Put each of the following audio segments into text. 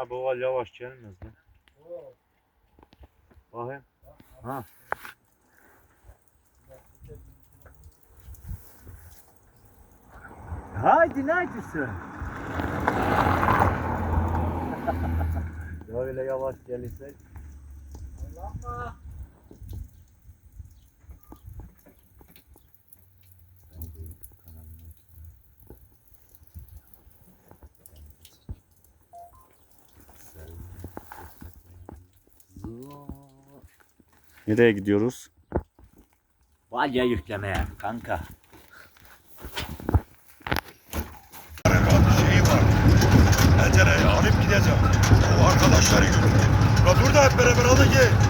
Bana bu val yavaş gelmez lan. Bakayım. Ha. Haydi neredesin? ya öyle yavaş gelirse. Allah'ım. Nereye gidiyoruz? Valya yüklemeye kanka. Şeyi var. Pencereyi alıp gideceğim. O arkadaşları götür. La dur da hep beraber hadi gel.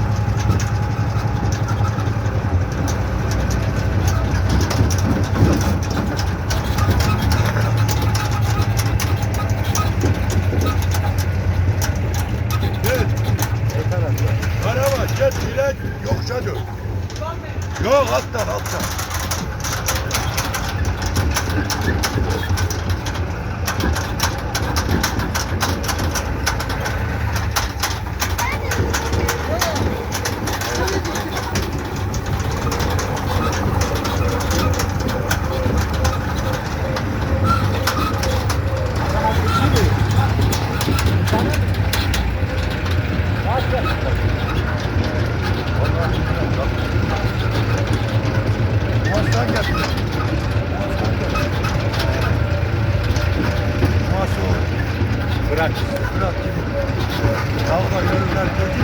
Thank you.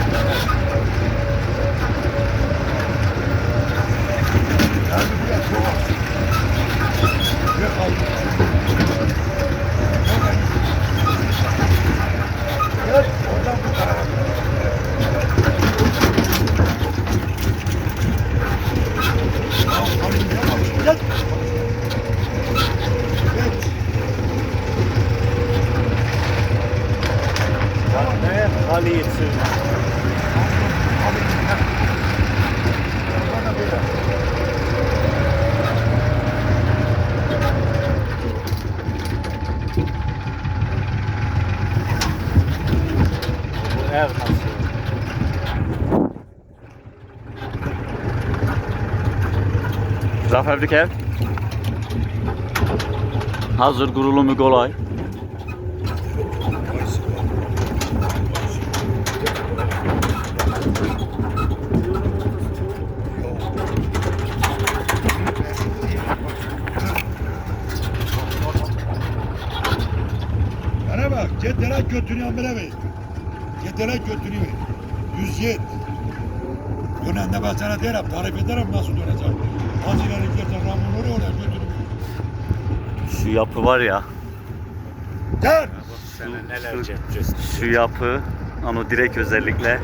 Ne haliyetin? Bana böyle. Bu ev nasıl? Zafer ev. Hazır kurulumu kolay. Bana bak, bana ver. Cedelek götürüyor. 107. Dönende ben sana derim, tarif ederim nasıl döneceğim. Hazine'nin gidersen Ramon oraya oraya götürüyor. Şu yapı var ya. Gel! Neler cepçesi. Şu yapı, onu direkt özellikle.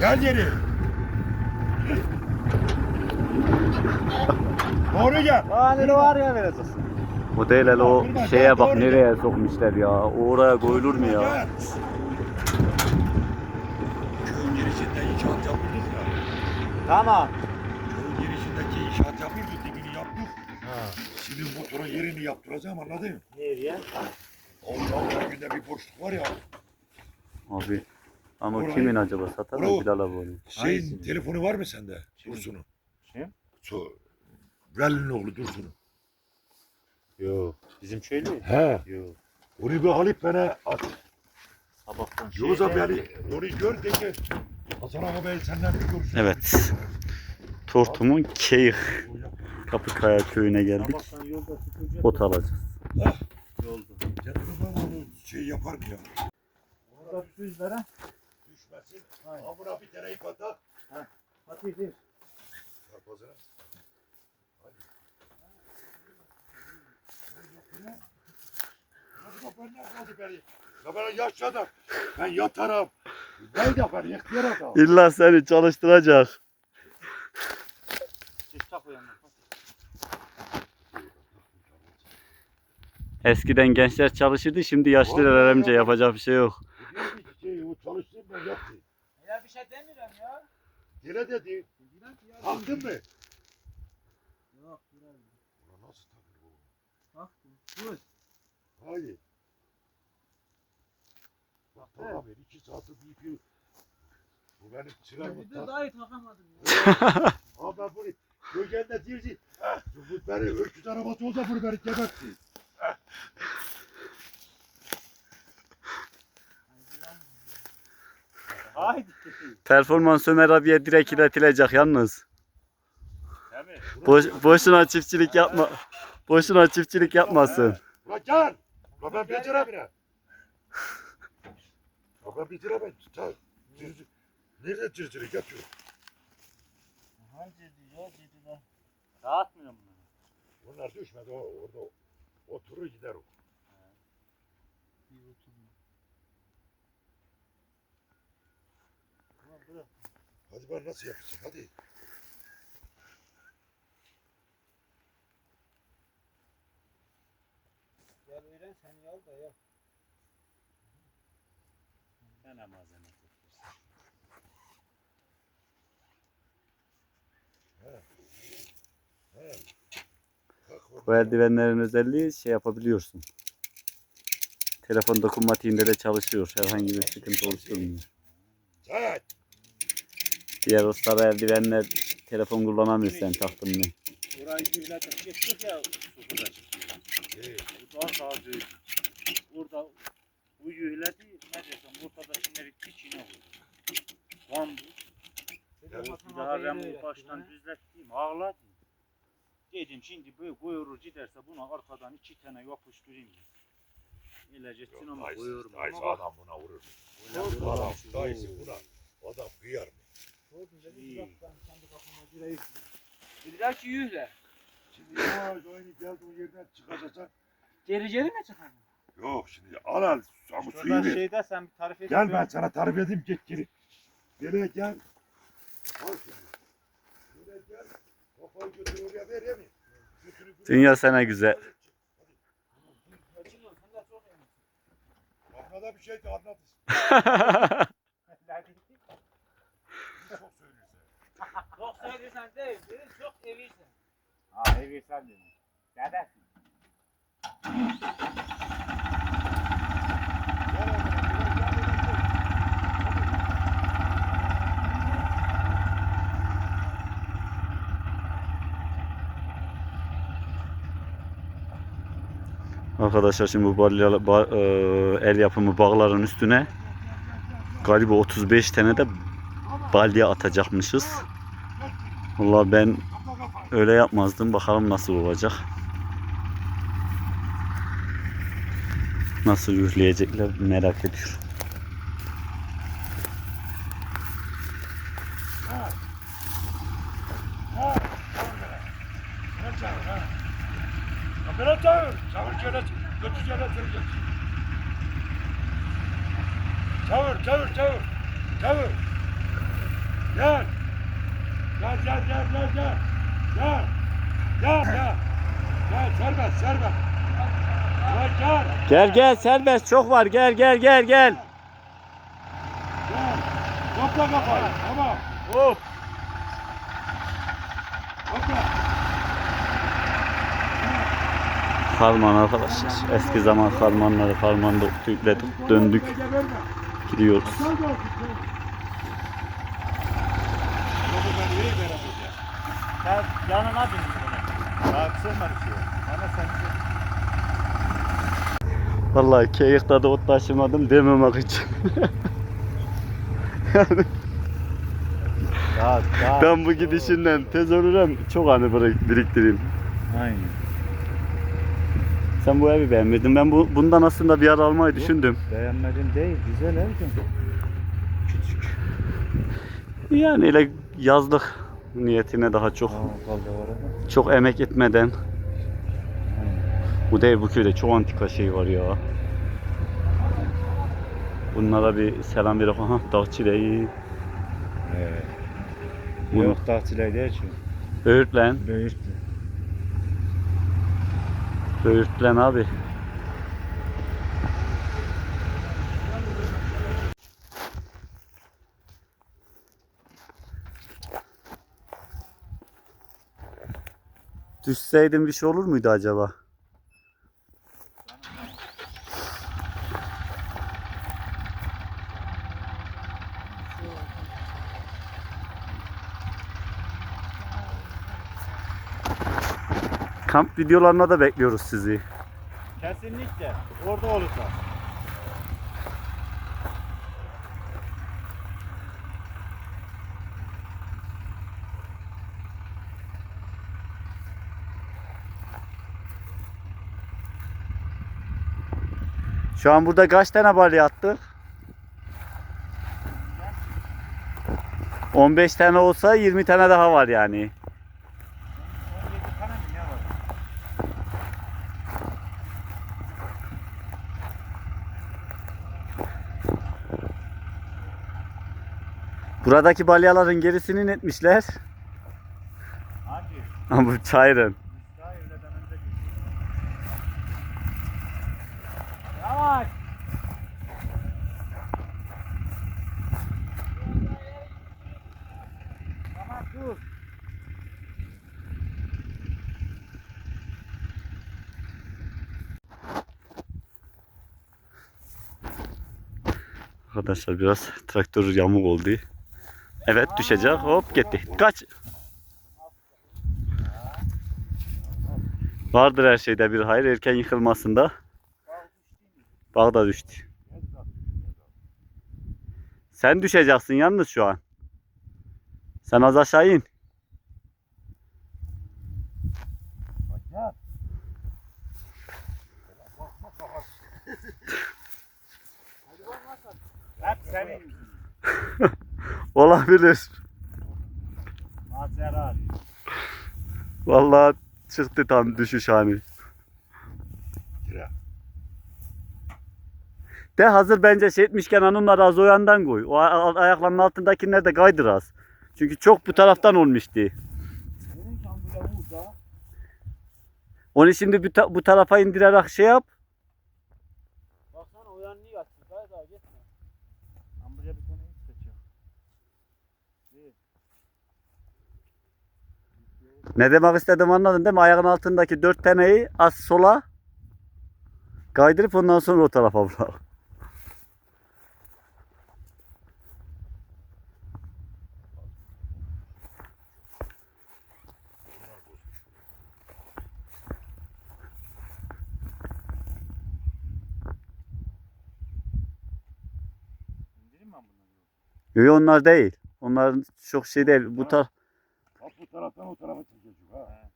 Gel geri. Doğru gel. Hani var ya vereceğiz. Bu değil hele o şeye bak nereye sokmuşlar ya. Oraya koyulur mu ya? Köyün girişinde inşaat yapıldı ya. Tamam. Köyün girişindeki inşaat yapıldı, dibini yaptık. Şimdi motora yerini yaptıracağım anladın mı? Nereye? O yavrum günde bir boşluk var ya. Abi. Ama Orayı- kimin acaba satar mı. Bilal abi onu? Şeyin Hangisini? telefonu var mı sende? Dursun'un. Kim? Veli'nin oğlu Dursun'un. Yok. Bizim şöyle. He. Yok. Onu bir alıp bana at. Sabahtan Yoksa beni onu gör de ki Hasan Ağa Bey senden bir görüşürüz. Evet. Tortum'un Keyih Kapıkaya köyüne geldik. Sabahtan yolda tutacak. Ot alacağız. Ah, Yolda. Getir ben onu şey yapar mı ya? Orada düzlere. Düşmesin. Amına bir tane ip atar. Hadi bir. Karpazına. Hadi. Ben ne kaldı beni? Ya ben yaşlı adam. Ben yatarım. Ne de ben ihtiyar adam. İlla seni çalıştıracak. Eskiden gençler çalışırdı şimdi yaşlılar amca yapacak bir şey yok. Şey, o çalıştım ben yaptım. Ya bir şey demiyorum ya. Dile dedi. Taktın mı? Yok. Ulan nasıl bu? Bak. Dur. Hayır. Bak takamıyor. İki saattir bir ipi. Bu benim çırak Bir de daha iyi takamadım ya. Ama ben bunu gölgende dirdi. Bu beni öküz arabası olsa bunu beni gebertti. Haydi. Performans Ömer abiye direkt iletilecek yalnız. Değil mi? Boş, boşuna çiftçilik yapma. Boşuna çiftçilik yapmasın. Ulan gel. Ulan ben beceremiyorum. Ben beceremem. Sen cırcır. Nerede cırcırı yapıyor? Hangi diyor dediler. Dağıtmıyor mu? Bunlar düşmedi o orada oturur gider o. Bir oturma. Ulan bırak. Hadi ben nasıl yapacağım hadi. Gel öğren seni al da yap. Gene malzeme orada. Bu eldivenlerin özelliği şey yapabiliyorsun. Telefon dokunmatiğinde de çalışıyor. Herhangi bir sıkıntı oluşturmuyor. Sen. Diğer o sarı eldivenler telefon kullanamıyor sen taktın mı? Orayı ühledik geçtik ya sukuda. Ee, Bu daha daha büyük. Orada bu yühledi ne desem ortada şimdi bir içine vurdu. Lan bu. Bir daha ben bu baştan düzlettim ağladım. Dedim şimdi böyle koyurur giderse bunu arkadan iki tane yapıştırayım. İlacetsin ama koyuyorum. dayısı Ama bak, adam buna vurur. öyle Adam, vurur. dayısı buna. Adam kıyar mı? Bir ki yühle. Şimdi yavaş oyunu geldiğin yerden çıkacaksan. Geri geri mi çıkardın? Yok şimdi al al. Ama suyu Şuradan ver. şeyde sen bir tarif et. Gel ben sana tarif edeyim git geri. Geriye gel. Al şimdi. Şuraya gel. Kafayı götür oraya ver yemin. Götürü buraya. Dünya sana güzel. Anlada bir şey de anlat. Çok söylüyorsun. Çok söylüyorsan değil, dedim çok evirsen. Ha evirsen dedim. Dedesin. Gel oğlum, gel, gel, gel, gel. Arkadaşlar şimdi bu balya, ba- e, el yapımı bağların üstüne galiba 35 tane de balya atacakmışız. Vallahi ben öyle yapmazdım. Bakalım nasıl olacak. Nasıl üfleyecekler merak ediyorum. Götür şöyle geç. Çağır, çağır, çağır. Çağır. Gel. Gel, gel, gel, gel, gel. Gel. Gel, gel. Gel, serbest, serbest. Gel, gel. Gel gel serbest çok var gel gel gel gel. Gel. Topla kafayı. Tamam. Hop. Topla. Harman arkadaşlar. Eski zaman harmanları harmanda tüpledik döndük gidiyoruz. Yanına bin Vallahi keyifte de ot taşımadım dememek için. Daha. ben bu gidişinden tez olurum çok anı birik- biriktireyim. Aynen. Sen bu evi beğenmedin. Ben bu bundan aslında bir yer almayı düşündüm. Beğenmedim değil. Güzel ev. Küçük. Yani öyle yazlık niyetine daha çok kaldı orada. çok emek etmeden. Bu değil bu köyde çok antika şey var ya. Bunlara bir selam verelim. Aha dağ çileği. Evet. Bunu- Yok tahtile değil çünkü. Böğürtlen. Büyüktü. Böğürtlen abi. Düşseydin bir şey olur muydu acaba? Kamp videolarına da bekliyoruz sizi. Kesinlikle. Orada olursa. Şu an burada kaç tane balya attık? 15 tane olsa 20 tane daha var yani. 17 tane mi ne var? Buradaki balyaların gerisini netmişler. Hangi? Bu çayırın. Yavaş. Tamam dur. Arkadaşlar biraz traktör yamuk oldu. Evet düşecek. Hop gitti. Kaç. Vardır her şeyde bir hayır. Erken yıkılmasında. Bağ da düştü. Sen düşeceksin yalnız şu an. Sen az aşağı in. Hep senin. Olabilir. Mazerat. Vallahi çıktı tam düşüş hani. De hazır bence şey etmişken hanımlar az o yandan koy. O ayaklarının altındakiler de kaydır az. Çünkü çok bu taraftan olmuştu. Onu şimdi bu, ta- bu tarafa indirerek şey yap. Baksana o yan niye açtı? Daha daha gitme. Ben buraya bir tane ip seçiyorum. Bir. Ne demek istedim anladın değil mi? Ayağın altındaki dört taneyi az sola kaydırıp ondan sonra o tarafa bırak. Yok onlar değil. Onlar çok şey değil. Bu tar Bak bu taraftan o tarafa çekecek ha.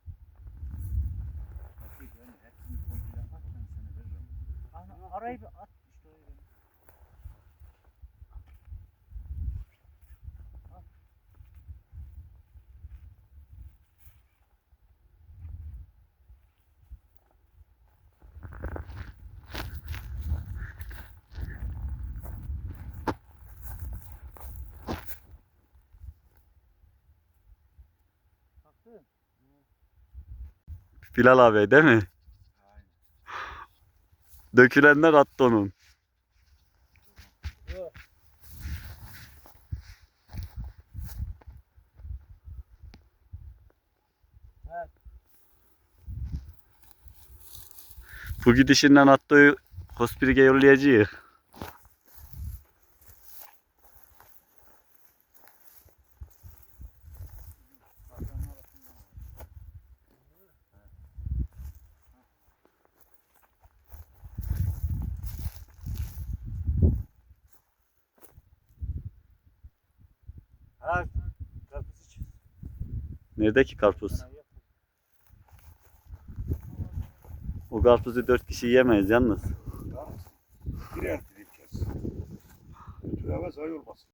Bakayım yani hepsini komple at ben sana veririm. Ana, arayı bir at işte öyle. Al. Taktın. Bilal abi değil mi? Dökülenler attı onun. Bu gidişinden attığı Kospirge yollayacağız. Neredeki karpuz? Bana yap. O karpuzu dört kişi yiyemeyiz yalnız. Birer dilim kes. Bütün hava sayı olmasın.